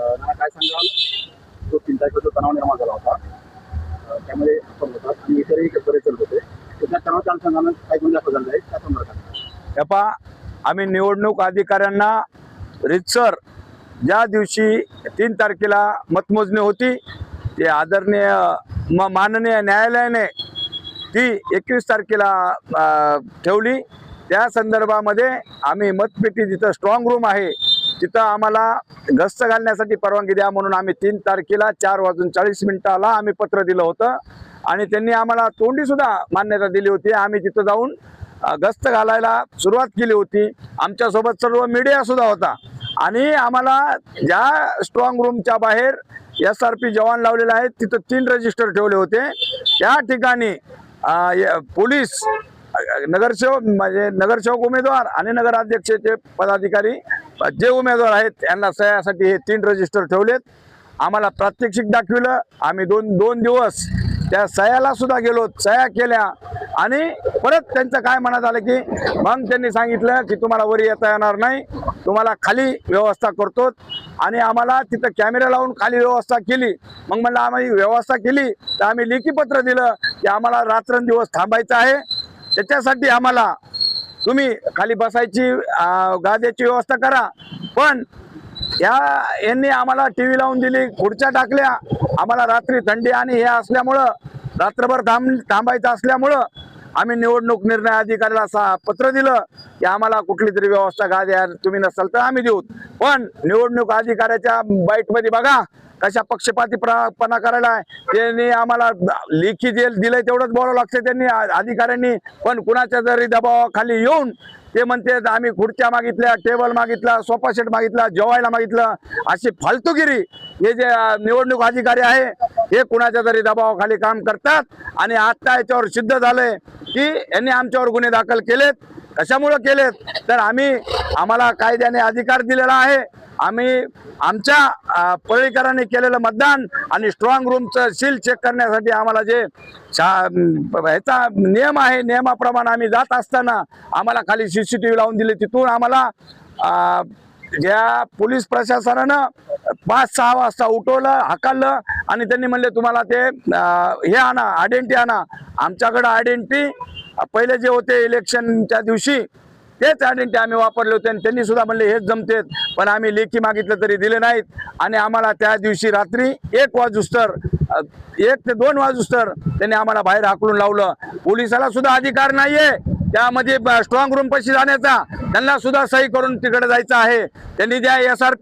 अं, काय सांगाल? जो तीन तारखेचा जो तणाव निर्माण झाला होता त्यामध्ये आपण होतात आणि इतरही बरेच होते. तर त्या तणावाच्या अनुषंगानं काय गुन्हा दाखल झाले त्या संदर्भात. हे आम्ही निवडणूक अधिकाऱ्यांना रितसर ज्या दिवशी तीन तारखेला मतमोजणी होती ते आदरणीय म माननीय न्यायालयाने ती एकवीस तारखेला ठेवली. त्या संदर्भामध्ये आम्ही मतपेटी जिथं स्ट्रॉंग रूम आहे. तिथं आम्हाला गस्त घालण्यासाठी परवानगी द्या म्हणून आम्ही तीन तारखेला चार वाजून चाळीस मिनिटाला आम्ही पत्र दिलं होतं. आणि त्यांनी आम्हाला तोंडीसुद्धा मान्यता दिली होती. आम्ही तिथं जाऊन गस्त घालायला सुरुवात केली होती. आमच्यासोबत सर्व मीडियासुद्धा होता. आणि आम्हाला ज्या स्ट्रॉंग रूमच्या बाहेर एस आर पी जवान लावलेले आहेत तिथं तीन रजिस्टर ठेवले होते. त्या ठिकाणी य- पोलीस नगरसेवक म्हणजे नगरसेवक उमेदवार आणि नगराध्यक्षाचे पदाधिकारी जे उमेदवार आहेत यांना सह्यासाठी हे तीन रजिस्टर ठेवलेत. आम्हाला प्रात्यक्षिक दाखविलं. आम्ही दोन दोन दिवस त्या सह्याला सुद्धा गेलो. सह्या केल्या आणि परत त्यांचं काय म्हणत आलं की मग त्यांनी सांगितलं की तुम्हाला वरी येता येणार नाही. तुम्हाला खाली व्यवस्था करतो. आणि आम्हाला तिथं कॅमेरा लावून खाली व्यवस्था केली. मग म्हणलं आम्ही व्यवस्था केली तर आम्ही लेखी पत्र दिलं की आम्हाला रात्रंदिवस थांबायचं आहे. त्याच्यासाठी आम्हाला तुम्ही खाली बसायची गाद्याची व्यवस्था करा. पण या यांनी आम्हाला टी व्ही लावून दिली खुर्च्या टाकल्या. आम्हाला रात्री थंडी आणि हे असल्यामुळं रात्रभर थांब थांबायचं असल्यामुळं आम्ही निवडणूक निर्णय अधिकाऱ्याला सा पत्र दिलं की आम्हाला कुठली तरी व्यवस्था गा द्या तुम्ही नसाल तर आम्ही देऊ. पण निवडणूक अधिकाऱ्याच्या बाईटमध्ये बघा कशा पक्षपाती पणा करायला आहे? त्यांनी आम्हाला लेखी जे दिलंय तेवढंच बोलावं लागतं त्यांनी अधिकाऱ्यांनी पण कुणाच्या जरी दबावाखाली येऊन ते म्हणते आम्ही खुर्च्या मागितल्या टेबल मागितला सोफा सेट मागितला जेवायला मागितलं. अशी फालतूगिरी हे जे निवडणूक अधिकारी आहे हे कुणाच्या तरी दबावाखाली काम करतात आणि आत्ता याच्यावर सिद्ध झालंय की यांनी आमच्यावर गुन्हे दाखल केलेत. कशामुळं केलेत? तर आम्ही आम्हाला कायद्याने अधिकार दिलेला आहे. आम्ही आमच्या अं, पळीकरांनी केलेलं मतदान आणि स्ट्रॉंग रूमचं सील चेक करण्यासाठी आम्हाला जे शा- ह्याचा नियम आहे नियमाप्रमाणे आम्ही जात असताना आम्हाला खाली सी सी टी व्ही लावून दिली. तिथून आम्हाला ज्या पोलीस प्रशासनानं पाच सहा वाजता उठवलं हाकललं आणि त्यांनी म्हणले तुम्हाला ते हे आणा आयडेंटिटी आणा. आमच्याकडं आयडेंटिटी पहिले जे होते इलेक्शनच्या दिवशी तेच आयडेंटिटी आम्ही वापरले होते आणि त्यांनी सुद्धा म्हणले हेच जमतेत. पण आम्ही लेखी मागितलं तरी दिले नाहीत. आणि आम्हाला त्या दिवशी रात्री एक वाजूस्तर एक ते दोन वाजूस्तर त्यांनी आम्हाला बाहेर हाकलून लावलं. पोलिसाला सुद्धा अधिकार नाहीये. त्यामध्ये स्ट्रॉंग रूम पशी जाण्याचा त्यांना सुद्धा सही करून तिकडे जायचं आहे. त्यांनी ज्या एस आर